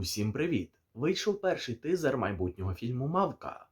Усім привіт! Вийшов перший тизер майбутнього фільму Мавка.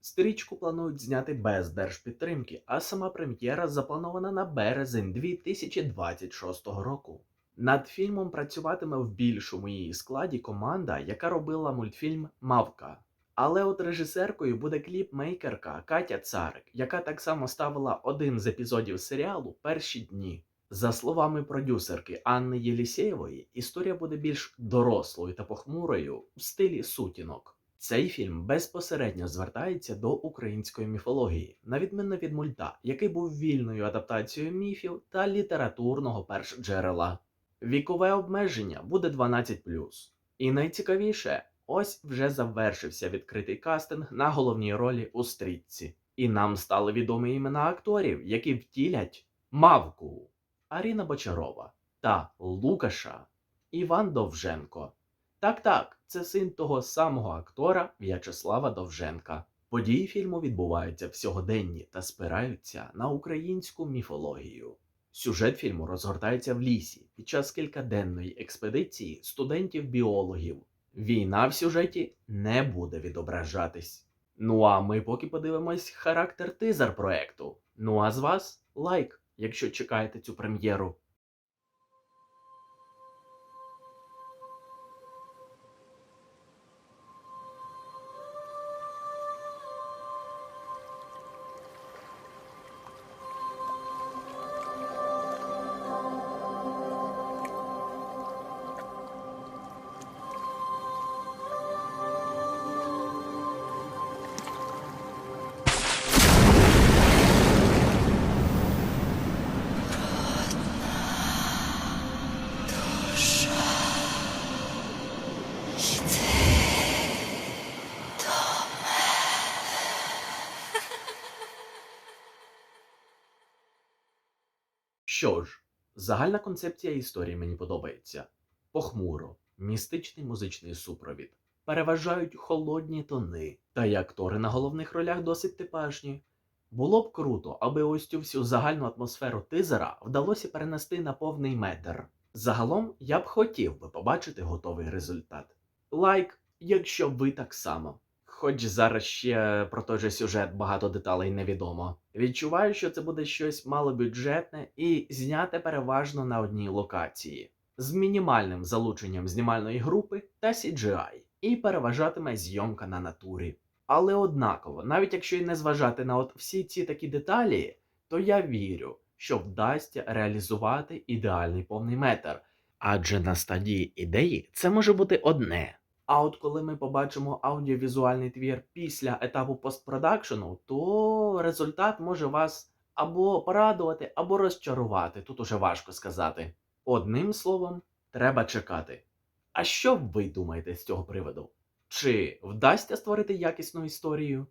Стрічку планують зняти без держпідтримки, а сама прем'єра запланована на березень 2026 року. Над фільмом працюватиме в більшому її складі команда, яка робила мультфільм Мавка. Але от режисеркою буде кліпмейкерка Катя Царик, яка так само ставила один з епізодів серіалу перші дні. За словами продюсерки Анни Єлісєєвої, історія буде більш дорослою та похмурою в стилі сутінок. Цей фільм безпосередньо звертається до української міфології, на відміну від мульта, який був вільною адаптацією міфів та літературного першджерела. Вікове обмеження буде 12. І найцікавіше, ось вже завершився відкритий кастинг на головній ролі у стрічці. І нам стали відомі імена акторів, які втілять Мавку. Аріна Бочарова та Лукаша Іван Довженко. Так, так, це син того самого актора В'ячеслава Довженка. Події фільму відбуваються в сьогоденні та спираються на українську міфологію. Сюжет фільму розгортається в лісі під час кількаденної експедиції студентів-біологів. Війна в сюжеті не буде відображатись. Ну а ми поки подивимось характер тизер проекту. Ну а з вас лайк, якщо чекаєте цю прем'єру. Що ж, загальна концепція історії мені подобається. Похмуро, містичний музичний супровід. Переважають холодні тони, та й актори на головних ролях досить типажні. Було б круто, аби ось цю всю загальну атмосферу тизера вдалося перенести на повний метр. Загалом я б хотів би побачити готовий результат. Лайк, якщо ви так само. Хоч зараз ще про той же сюжет багато деталей невідомо. Відчуваю, що це буде щось малобюджетне і зняте переважно на одній локації, з мінімальним залученням знімальної групи та CGI, і переважатиме зйомка на натурі. Але однаково, навіть якщо і не зважати на от всі ці такі деталі, то я вірю, що вдасться реалізувати ідеальний повний метр. Адже на стадії ідеї це може бути одне. А от коли ми побачимо аудіовізуальний твір після етапу постпродакшену, то результат може вас або порадувати, або розчарувати. Тут уже важко сказати. Одним словом, треба чекати. А що ви думаєте з цього приводу? Чи вдасться створити якісну історію?